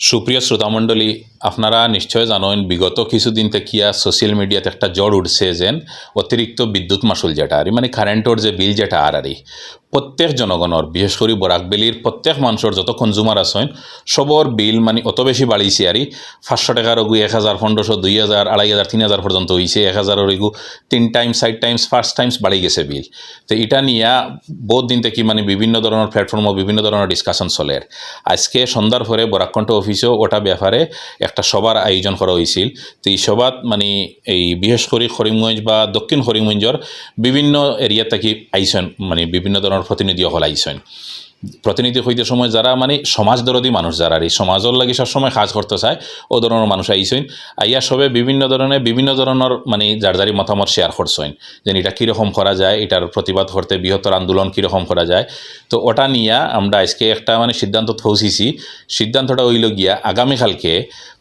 সুপ্রিয় শ্রোতামণ্ডলী, আপনারা নিশ্চয় জানেন, বিগত কিছুদিন থেকে সোশ্যাল মিডিয়াতে একটা জ্বর উঠছে যেন অতিরিক্ত বিদ্যুৎ মাসুল যেটা, আর মানে কারেন্টর যে বিল যেটা, আর আরই প্রত্যেক জনগণের বিশেষ করে বরাকবেলির প্রত্যেক মানুষের যত কনজুমার আছেন সবর বিল মানে অত বেশি বাড়িছে আর পাঁচশো টাকার ওগু এক হাজার পনেরোশো দুই হাজার আড়াই হাজার তিন হাজার পর্যন্ত হয়েছে এক হাজারের ওইগু তিন times side times first times বাড়ি গেছে বিল তো এটা নিয়ে বহুত দিন থেকে মানে বিভিন্ন ধরনের প্ল্যাটফর্মও বিভিন্ন ধরনের ডিসকাশন চলে। আজকে সন্ধ্যার পরে বরাকণ্ঠ অফিসেও ওটা ব্যাপারে একটা সভার আয়োজন করা হয়েছিল। তো এই সভাত মানে এই বিশেষ করে করিমগঞ্জ বা দক্ষিণ করিমগঞ্জের বিভিন্ন এরিয়া থেকে আইসেন মানে বিভিন্ন ধরনের প্রতিনিধি হল প্রতিনিধি হইতে সময় যারা মানে সমাজ দরদি মানুষ যারা এই সমাজের লাগি সবসময় কাজ করতে চায়, ও ধরনের মানুষ আইসেন আইয়া সবে বিভিন্ন ধরনের বিভিন্ন ধরনের মানে যার যারি মতামত শেয়ার করছেন যে এটা কীরকম করা যায়, এটার প্রতিবাদ করতে বৃহত্তর আন্দোলন কীরকম করা যায়। তো ওটা নিয়ে আমরা আজকে একটা মানে সিদ্ধান্ত পৌঁছিছি। সিদ্ধান্তটা হইল গিয়া আগামীকালকে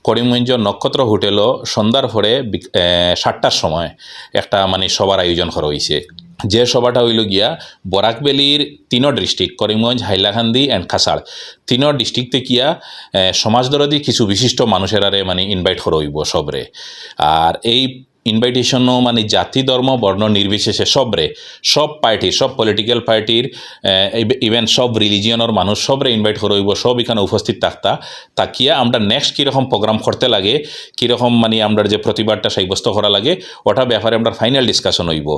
করিমগঞ্জ নক্ষত্র হোটেলও সন্ধ্যার পরে সাতটার সময় একটা মানে সবার আয়োজন করা হয়েছে যে সভাটা হইল গিয়া বরাকবেলির তিন ডিস্ট্রিক্ট, করিমগঞ্জ, হাইলাকান্দি অ্যান্ড খাসাড়। তিন ডিস্ট্রিক্টে কিয়া সমাজদরদি কিছু বিশিষ্ট মানুষেরারে মানে ইনভাইট করা হইব সবরে। আর এই ইনভাইটেশনও মানে জাতি, ধর্ম, বর্ণ নির্বিশেষে সবরে, সব পার্টির সব পলিটিক্যাল পার্টির ইভেন সব রিলিজিয়নের মানুষ সবরে ইনভাইট করা হইব সব এখানে উপস্থিত থাকতা। তাকিয়া আমরা নেক্সট কীরকম প্রোগ্রাম করতে লাগে, কীরকম মানে আমরা যে প্রতিবাদটা সাব্যস্ত করা লাগে, ওটা ব্যাপারে আমরা ফাইনাল ডিসকাশন হইব।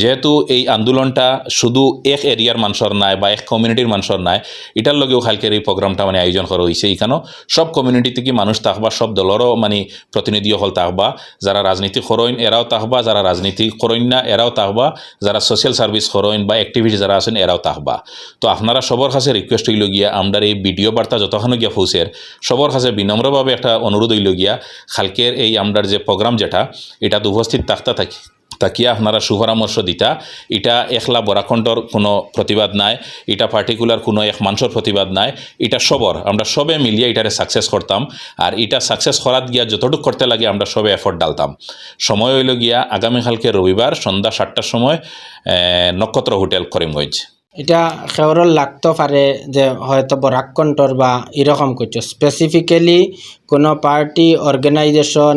যেহেতু এই আন্দোলনটা শুধু এক এরিয়ার মানুষের নাই বা এক কমিউনিটির মানুষের নাই, এটার লগেও কালকের এই প্রোগ্রামটা মানে আয়োজন করা হয়েছে এখানেও সব কমিউনিটি থেকে মানুষ থাকবা, সব দলেরও মানে প্রতিনিধি হল থাকবা, যারা রাজনীতি করইন এরাও তাহবা, যারা রাজনীতি করইন না, এরাও তাহবা। যারা সোশ্যাল সার্ভিস করইন বা অ্যাক্টিভিটি যারা আছেন, এরাও তাহবা। তো আপনারা সবার কাছে রিকোয়েস্ট হইল গিয়া আমরা এই ভিডিও বার্তা যতক্ষণ গিয়া পৌঁছের সবার কাছে বিনম্রভাবে একটা অনুরোধ হইল গিয়া, খালকের এই আমরার যে প্রোগ্রাম যেটা এটা উপস্থিত থাকতে থাকি। তাকিয়া আপনারা সুপরামর্শ দিতা। এটা একলা বরাখণ্ডর কোনো প্রতিবাদ নাই এটা পার্টিকুলার কোনো এক মানুষের প্রতিবাদ নাই এটা সবর আমরা সবে মিলিয়ে এটারে সাকসেস করতাম, আর এটা সাকসেস করাত গিয়া যতটুকু করতে লাগে আমরা সবে এফোর্ট ডালতাম। সময় হইল গিয়া আগামীকালকে রবিবার সন্ধ্যা সাতটার সময় নক্ষত্র হোটেল করিমগঞ্জ এটা খেওরল লাগতে পারে যে হয়তো বরাকণ্ঠর বা এরকম কিছু। স্পেসিফিক্যালি কোনো পার্টি অর্গানাইজেশন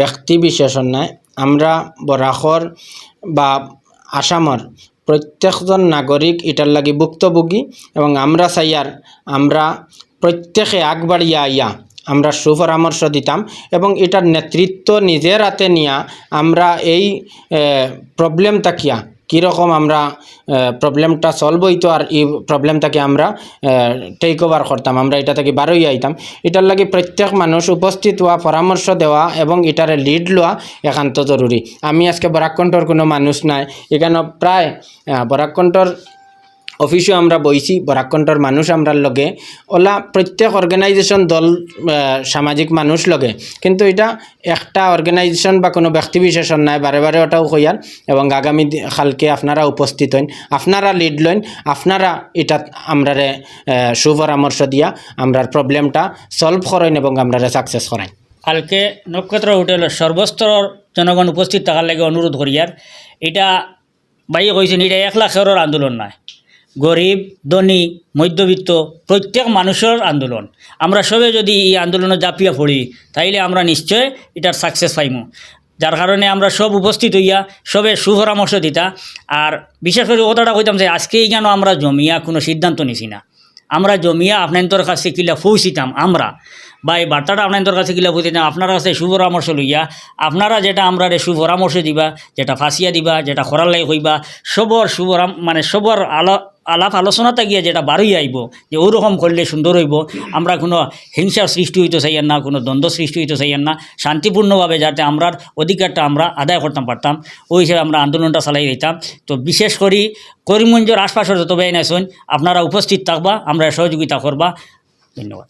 ব্যক্তি বিশেষণ নাই। আমরা বরাখর বা আসামর প্রত্যেকজন নাগরিক এটার লাগি ভুক্তভোগী এবং আমরা চাইয়ার আমরা প্রত্যেকে আগবাড়িয়া আইয়া আমরা সুপরামর্শ দিতাম এবং এটার নেতৃত্ব নিজের হাতে নিয়া, আমরা এই প্রবলেম তাকিয়া কীরকম আমরা প্রবলেমটা সলভ হইতো আর এই প্রবলেমটাকে আমরা টেক ওভার করতাম, আমরা এটা থেকে বারোই আইতাম। এটার লাগে প্রত্যেক মানুষ উপস্থিত হওয়া, পরামর্শ দেওয়া এবং এটারে লিড লওয়া একান্ত জরুরি। আমি আজকে বরাকণ্ঠর কোনো মানুষ নাই। এখানে প্রায় বরাকণ্ঠর অফিসও আমরা বইছি বরাকণ্ঠর মানুষ আমরার লগে ওলা প্রত্যেক অর্গানাইজেশন দল সামাজিক মানুষ লগে। কিন্তু এটা একটা অর্গানাইজেশন বা কোনো ব্যক্তি বিশেষণ নাই বারে বারে ওটাও কইয়ার এবং আগামী কালকে আপনারা উপস্থিত হইন আপনারা লিড লইন আপনারা এটা আমরারে আহ, সুপরামর্শ দিয়া আমরার প্রবলেমটা সলভ করেন এবং আমরারে সাকসেস করেন কালকে নক্ষত্র হোটেলের সর্বস্তর জনগণ উপস্থিত থাকার লাগে অনুরোধ করিয়ার এটা ভাই কইছেন এটা এক লাখের আন্দোলন নয় গরিব, ধনী, মধ্যবিত্ত প্রত্যেক মানুষের আন্দোলন। আমরা সবে যদি এই আন্দোলনে জাপিয়া পড়ি, তাইলে আমরা নিশ্চয় এটার সাকসেস পাইমু। যার কারণে আমরা সব উপস্থিত হইয়া সবে সুপরামর্শ দিতা। আর বিশেষ করে কথাটা কইতাম যে আজকে কেন আমরা জমিয়া কোনো সিদ্ধান্ত নিছি না? আমরা জমিয়া আপনার কাছে কিলা পৌঁছিতাম, আমরা। বা এই বার্তাটা আপনাদের কাছে কিলা পৌঁছিতাম আপনার কাছে সুপরামর্শ লইয়া, আপনারা যেটা আমরা রে সুপরামর্শ দিবা, যেটা ফাঁসিয়া দিবা, যেটা লাগে হইবা, সবর সুপরাম মানে সবর আলো, আলাপ আলোচনাতে গিয়ে যেটা বাড়ি আইব, যে ওরকম করলে সুন্দর হইব, আমরা কোনো হিংসার সৃষ্টি হইতে চাইয়েন না, কোনো দ্বন্দ্ব সৃষ্টি হইতে চাইয়েন না, শান্তিপূর্ণভাবে যাতে আমরা অধিকারটা আমরা আদায় করতাম, পারতাম, ওই হিসেবে আমরা আন্দোলনটা চালাই দিতাম তো বিশেষ করে করিমগঞ্জের আশপাশের যত বেআইন আছেন, আপনারা উপস্থিত থাকবা, আমরা সহযোগিতা করবা। ধন্যবাদ।